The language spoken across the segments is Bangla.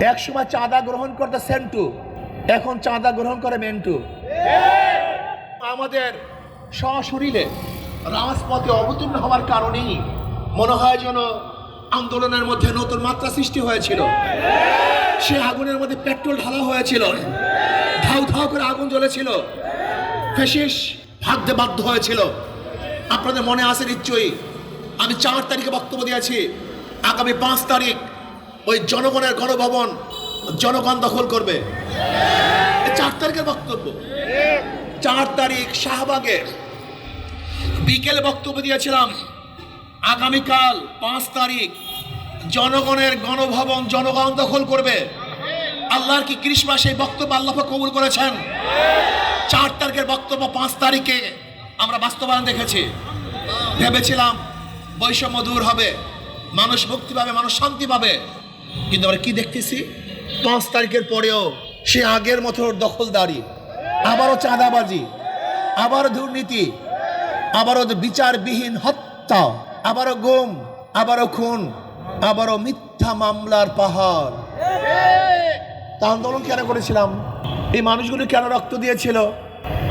এক সময় চাঁদা গ্রহণ করতে সেন্টু, এখন চাঁদা গ্রহণ করে মেন্টু। আমাদের সশরীরে রাজপথে অবতীর্ণ হওয়ার কারণেই মনে হয় যেন আন্দোলনের মধ্যে নতুন মাত্রা সৃষ্টি হয়েছিল। সে আগুনের মধ্যে পেট্রোল ঢালা হয়েছিল। ধাউ ধাউ করে আগুন জ্বলেছিল। ফেসিস ভাগতে বাধ্য হয়েছিল। আপনাদের মনে আছে নিশ্চয়ই? আমি চার তারিখে বক্তব্য দিয়েছি। আগামী পাঁচ তারিখ ওই জনগণের গণভবন জনগণ দখল করবে। চার তারিখের বক্তব্য। চার তারিখ শাহবাগে বিকেলে বক্তব্য দিয়েছিলাম। আগামীকাল পাঁচ তারিখ জনগণের গণভবন জনগণ দখল করবে। আল্লাহর কি ক্রিসমাস এই বক্তব্য আল্লাহ কবুল করেছেন? চার তারিখের বক্তব্য পাঁচ তারিখে আমরা বাস্তবায়ন দেখেছি। ভেবেছিলাম বৈষম্য দূর হবে। মানুষ মুক্তি পাবে, মানুষ শান্তি পাবে। কিন্তু আমরা কি দেখতেছি? পাঁচ তারিখের পরেও সে আগের মতো দখলদারি, আবারও চাঁদাবাজি, আবারও দুর্নীতি, আবারও বিচারবিহীন হত্যা, আবারও গুম, আবারও খুন, আবারও মিথ্যা মামলার পাহাড়। তা আন্দোলন কেন করেছিলাম? এই মানুষগুলো কেন রক্ত দিয়েছিল?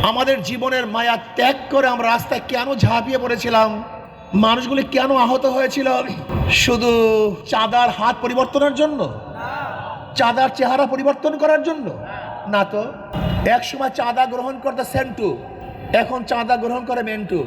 আমাদের জীবনের মায়া ত্যাগ করে আমরা রাস্তায় কেন ঝাঁপিয়ে পড়েছিলাম? মানুষগুলি কেন আহত হয়েছিল? শুধু চাঁদার হাত পরিবর্তনের জন্য? চাঁদার চেহারা পরিবর্তন করার জন্য? না তো। এক সময় চাঁদা গ্রহণ করতে সেন্টু, এখন চাঁদা গ্রহণ করে মেন্টু।